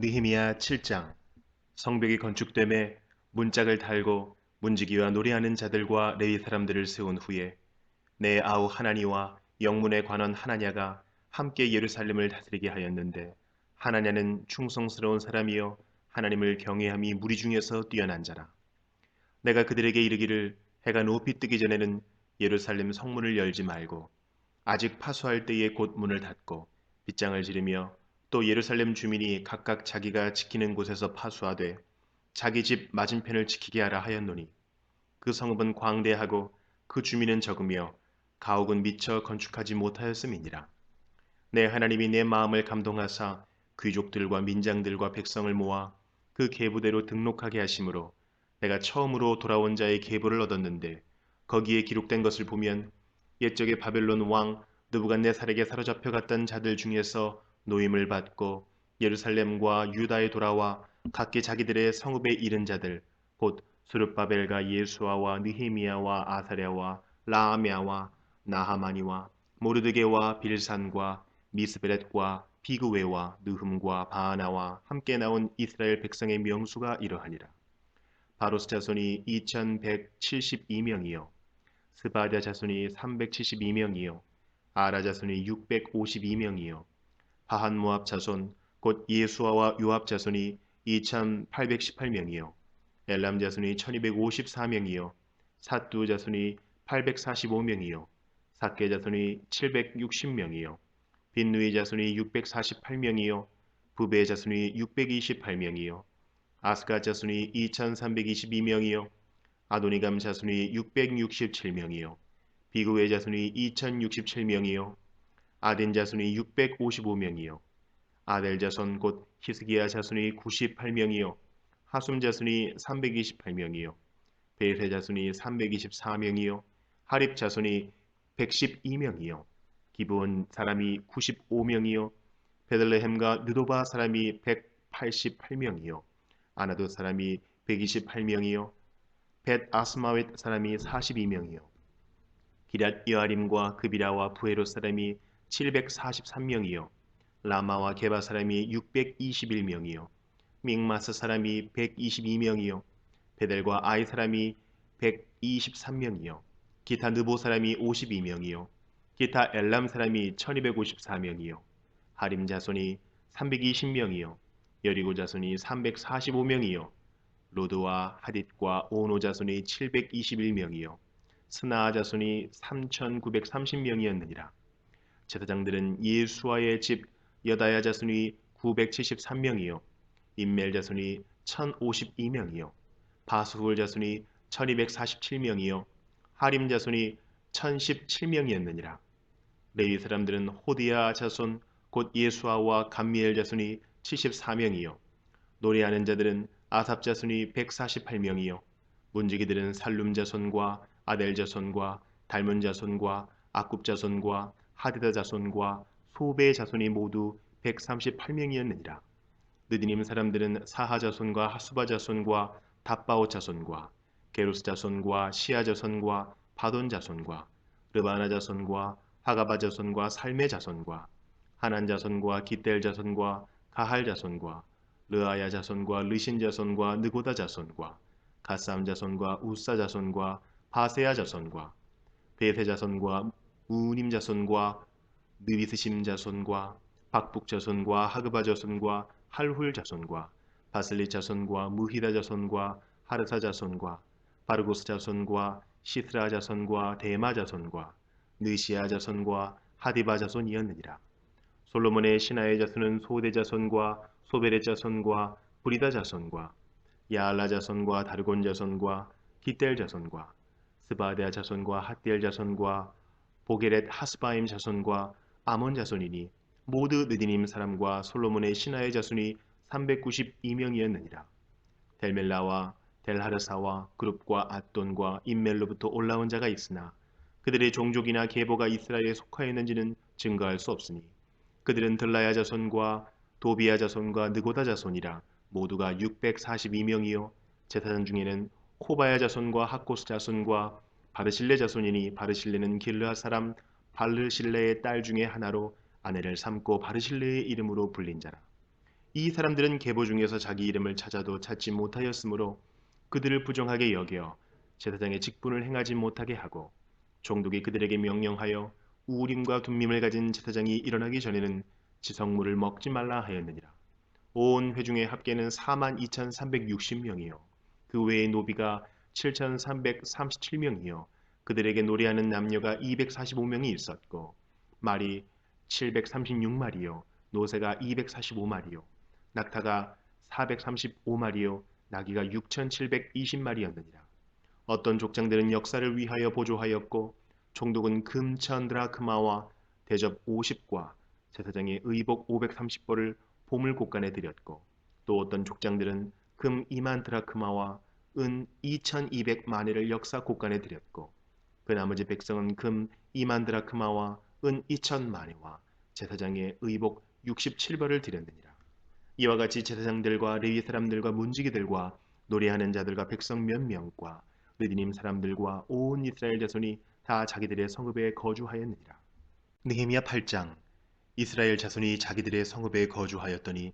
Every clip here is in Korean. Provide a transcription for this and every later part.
느헤미야 7장. 성벽이 건축됨에 문짝을 달고 문지기와 노래하는 자들과 레위 사람들을 세운 후에 내 아우 하나니와 영문에 관한 하나냐가 함께 예루살렘을 다스리게 하였는데 하나냐는 충성스러운 사람이요 하나님을 경외함이 무리 중에서 뛰어난 자라. 내가 그들에게 이르기를 해가 높이 뜨기 전에는 예루살렘 성문을 열지 말고 아직 파수할 때에 곧 문을 닫고 빗장을 지르며 또 예루살렘 주민이 각각 자기가 지키는 곳에서 파수하되 자기 집 맞은편을 지키게 하라 하였노니 그 성읍은 광대하고 그 주민은 적으며 가옥은 미처 건축하지 못하였음이니라. 내 하나님이 내 마음을 감동하사 귀족들과 민장들과 백성을 모아 그 계부대로 등록하게 하심으로 내가 처음으로 돌아온 자의 계보를 얻었는데 거기에 기록된 것을 보면 옛적에 바벨론 왕 느부갓네살에게 사로잡혀 갔던 자들 중에서 노임을 받고 예루살렘과 유다에 돌아와 각기 자기들의 성읍에 이른 자들 곧 수르바벨과 예수아와 느헤미야와 아사랴와 라아메아와 나하마니와 모르드게와 빌산과 미스베렛과 비그웨와 느흠과 바하나와 함께 나온 이스라엘 백성의 명수가 이러하니라. 바로스 자손이 2172명이요. 스바랴 자손이 372명이요. 아라 자손이 652명이요 바한 모압 자손 곧 예수아와 요압 자손이 2818명이요. 엘람 자손이 1254명이요. 사뚜 자손이 845명이요. 사케 자손이 760명이요. 빈누이 자손이 648명이요. 부베 자손이 628명이요. 아스가 자손이 2322명이요. 아도니감 자손이 667명이요. 비구의 자손이 2067명이요 아덴 자손이 655명이요. 아델 자손 곧 히스기야 자손이 98명이요. 하숨 자손이 328명이요. 베세 자손이 324명이요. 하립 자손이 112명이요. 기브온 사람이 95명이요. 베들레헴과 느도바 사람이 188명이요. 아나도 사람이 128명이요. 벳 아스마웻 사람이 42명이요. 기랏 여아림과 그비라와 부에로 사람이 743명이요. 라마와 게바 사람이 621명이요. 믹마스 사람이 122명이요. 베델과 아이 사람이 123명이요. 기타 느보 사람이 52명이요. 기타 엘람 사람이 1254명이요. 하림 자손이 320명이요. 여리고 자손이 345명이요. 로드와 하딧과 오노 자손이 721명이요. 스나아 자손이 3930명이었느니라 제사장들은 예수와의 집 여다야 자손이 973명이요 인멜 자손이 1052명이요 바수훌 자손이 1247명이요 하림 자손이 1017명이었느니라. 레위 사람들은 호디아 자손 곧 예수아와 감미엘 자손이 74명이요 노래하는 자들은 아삽 자손이 148명이요 문지기들은 살룸 자손과 아델 자손과 달문 자손과 아굽 자손과 하디다 자손과 소베 자손이 모두 138명이었느니라. 느디님 사람들은 사하 자손과 하수바 자손과 답바오 자손과 게루스 자손과 시아 자손과 바돈 자손과 르바나 자손과 하가바 자손과 살메 자손과 하난 자손과 기델 자손과 가할 자손과 르아야 자손과 르신 자손과 느고다 자손과 가삼 자손과 우사 자손과 바세야 자손과 베세 자손과 우님 자손과 느비스심 자손과 박북 자손과 하그바 자손과 할훌 자손과 바슬리 자손과 무히다 자손과 하르사 자손과 바르고스 자손과 시스라 자손과 데마 자손과 느시아 자손과 하디바 자손이었느니라. 솔로몬의 신하의 자손은 소대 자손과 소베레 자손과 브리다 자손과 야알라 자손과 다르곤 자손과 기델 자손과 스바데아 자손과 핫디엘 자손과 보게렛 하스바임 자손과 아몬 자손이니 모두 느디님 사람과 솔로몬의 신하의 자손이 392명이었느니라. 델멜라와 델하르사와 그룹과 앗돈과 인멜로부터 올라온 자가 있으나 그들의 종족이나 계보가 이스라엘에 속하였는지는 증거할 수 없으니 그들은 들라야 자손과 도비야 자손과 느고다 자손이라 모두가 642명이요 제사장 중에는 코바야 자손과 하코스 자손과 바르실레 자손이니 바르실레는 길르아 사람 바르실레의 딸 중에 하나로 아내를 삼고 바르실레의 이름으로 불린 자라 이 사람들은 계보 중에서 자기 이름을 찾아도 찾지 못하였으므로 그들을 부정하게 여겨 제사장의 직분을 행하지 못하게 하고 종독이 그들에게 명령하여 우림과 둠밈을 가진 제사장이 일어나기 전에는 지성물을 먹지 말라 하였느니라. 온 회중의 합계는 4만 2,360명이요. 그 외의 노비가 7,337명이요. 그들에게 노래하는 남녀가 245명이 있었고 말이 736마리요. 노새가 245마리요. 낙타가 435마리요. 나귀가 6,720마리였느니라. 어떤 족장들은 역사를 위하여 보조하였고 총독은 금천 드라크마와 대접 50과 제사장의 의복 530벌을 보물 곳간에 드렸고 또 어떤 족장들은 금 2만 드라크마와 은 2200마네를 역사 곳간에 드렸고 그 나머지 백성은 금 2만 드라크마와 은 2000마네와 제사장의 의복 67벌을 드렸느니라. 이와 같이 제사장들과 레위 사람들과 문지기들과 노래하는 자들과 백성 몇 명과 느디님 사람들과 온 이스라엘 자손이 다 자기들의 성읍에 거주하였느니라. 느헤미야 8장 이스라엘 자손이 자기들의 성읍에 거주하였더니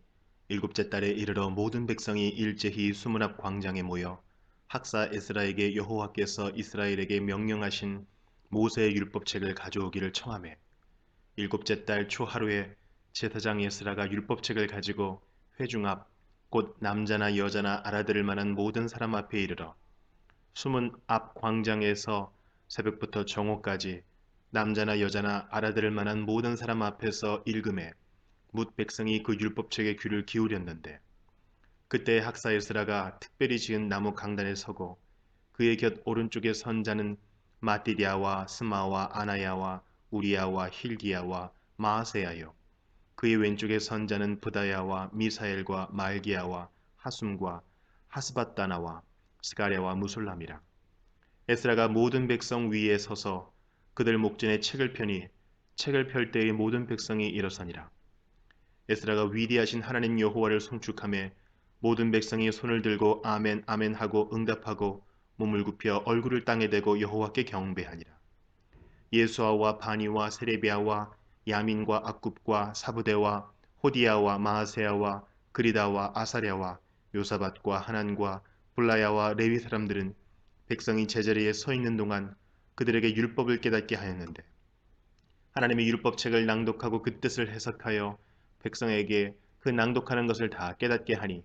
일곱째 달에 이르러 모든 백성이 일제히 수문 앞 광장에 모여 학사 에스라에게 여호와께서 이스라엘에게 명령하신 모세의 율법책을 가져오기를 청하매 일곱째 달 초하루에 제사장 에스라가 율법책을 가지고 회중 앞 곧 남자나 여자나 알아들을 만한 모든 사람 앞에 이르러 수문 앞 광장에서 새벽부터 정오까지 남자나 여자나 알아들을 만한 모든 사람 앞에서 읽음에 묻 백성이 그 율법책에 귀를 기울였는데 그때 학사 에스라가 특별히 지은 나무 강단에 서고 그의 곁 오른쪽에 선 자는 마띠디아와 스마와 아나야와 우리야와 힐기야와 마아세야요. 그의 왼쪽에 선 자는 부다야와 미사엘과 말기야와 하숨과 하스바다나와 스가랴와 무술람이라. 에스라가 모든 백성 위에 서서 그들 목전에 책을 펴니 책을 펼 때의 모든 백성이 일어서니라. 에스라가 위대하신 하나님 여호와를 송축함에 모든 백성이 손을 들고 아멘 아멘 하고 응답하고 몸을 굽혀 얼굴을 땅에 대고 여호와께 경배하니라. 예수아와 바니와 세레비아와 야민과 악굽과 사부대와 호디야와 마하세야와 그리다와 아사랴와 요사밭과 하난과 블라야와 레위 사람들은 백성이 제자리에 서 있는 동안 그들에게 율법을 깨닫게 하였는데 하나님의 율법책을 낭독하고 그 뜻을 해석하여 백성에게 그 낭독하는 것을 다 깨닫게 하니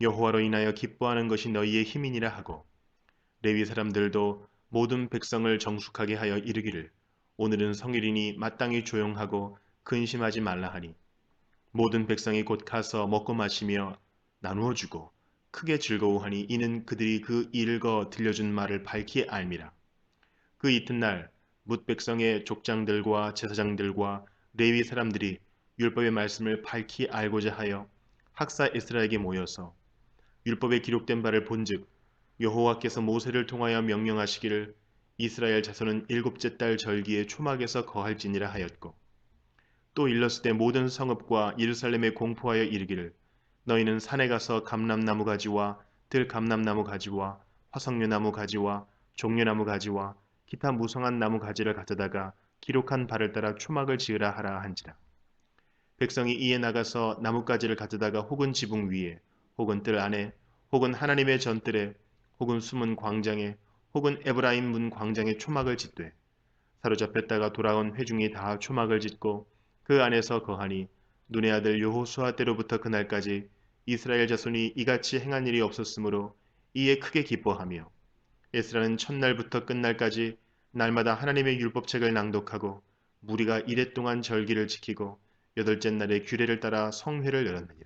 여호와로 인하여 기뻐하는 것이 너희의 힘이니라 하고 레위 사람들도 모든 백성을 정숙하게 하여 이르기를 오늘은 성일이니 마땅히 조용하고 근심하지 말라 하니 모든 백성이 곧 가서 먹고 마시며 나누어 주고 크게 즐거워하니 이는 그들이 그 일거 들려준 말을 밝히 알미라. 그 이튿날 뭇 백성의 족장들과 제사장들과 레위 사람들이 율법의 말씀을 밝히 알고자 하여 학사 에스라에게 모여서 율법에 기록된 바를 본즉 여호와께서 모세를 통하여 명령하시기를 이스라엘 자손은 일곱째 달 절기에 초막에서 거할지니라 하였고 또 일렀을 때 모든 성읍과 예루살렘에 공포하여 이르기를 너희는 산에 가서 감람나무 가지와 들 감람나무 가지와 화석류나무 가지와 종려나무 가지와 기타 무성한 나무 가지를 가져다가 기록한 바를 따라 초막을 지으라 하라 한지라. 백성이 이에 나가서 나뭇가지를 가져다가 혹은 지붕 위에 혹은 뜰 안에 혹은 하나님의 전뜰에 혹은 숨은 광장에 혹은 에브라임 문 광장에 초막을 짓되 사로잡혔다가 돌아온 회중이 다 초막을 짓고 그 안에서 거하니 눈의 아들 여호수아 때로부터 그날까지 이스라엘 자손이 이같이 행한 일이 없었으므로 이에 크게 기뻐하며 에스라는 첫날부터 끝날까지 날마다 하나님의 율법책을 낭독하고 무리가 이래 동안 절기를 지키고 여덟째 날에 규례를 따라 성회를 열었느니라.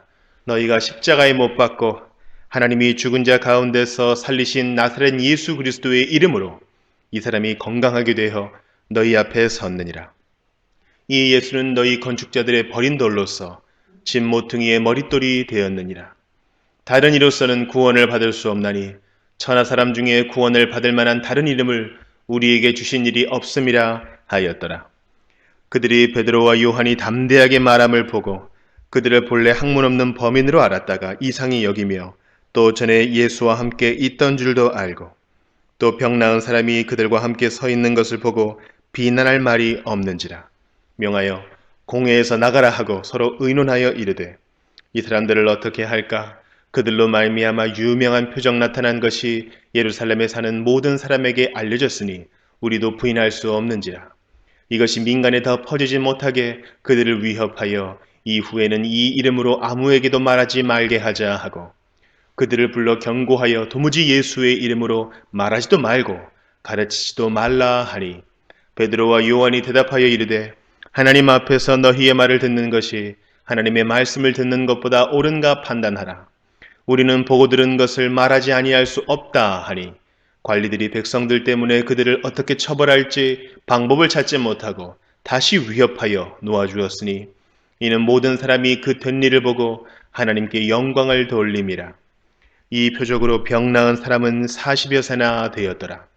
너희가 십자가에 못 박고 하나님이 죽은 자 가운데서 살리신 나사렛 예수 그리스도의 이름으로 이 사람이 건강하게 되어 너희 앞에 섰느니라. 이 예수는 너희 건축자들의 버린 돌로서 집 모퉁이의 머릿돌이 되었느니라. 다른 이로서는 구원을 받을 수 없나니 천하 사람 중에 구원을 받을 만한 다른 이름을 우리에게 주신 일이 없음이라 하였더라. 그들이 베드로와 요한이 담대하게 말함을 보고 그들을 본래 학문 없는 범인으로 알았다가 이상히 여기며 또 전에 예수와 함께 있던 줄도 알고 또 병 나은 사람이 그들과 함께 서 있는 것을 보고 비난할 말이 없는지라 명하여 공회에서 나가라 하고 서로 의논하여 이르되 이 사람들을 어떻게 할까? 그들로 말미암아 유명한 표적 나타난 것이 예루살렘에 사는 모든 사람에게 알려졌으니 우리도 부인할 수 없는지라. 이것이 민간에 더 퍼지지 못하게 그들을 위협하여 이후에는 이 이름으로 아무에게도 말하지 말게 하자 하고 그들을 불러 경고하여 도무지 예수의 이름으로 말하지도 말고 가르치지도 말라 하니 베드로와 요한이 대답하여 이르되 하나님 앞에서 너희의 말을 듣는 것이 하나님의 말씀을 듣는 것보다 옳은가 판단하라. 우리는 보고 들은 것을 말하지 아니할 수 없다 하니 관리들이 백성들 때문에 그들을 어떻게 처벌할지 방법을 찾지 못하고 다시 위협하여 놓아주었으니 이는 모든 사람이 그 된 일을 보고 하나님께 영광을 돌림이라. 이 표적으로 병 나은 사람은 40여 세나 되었더라.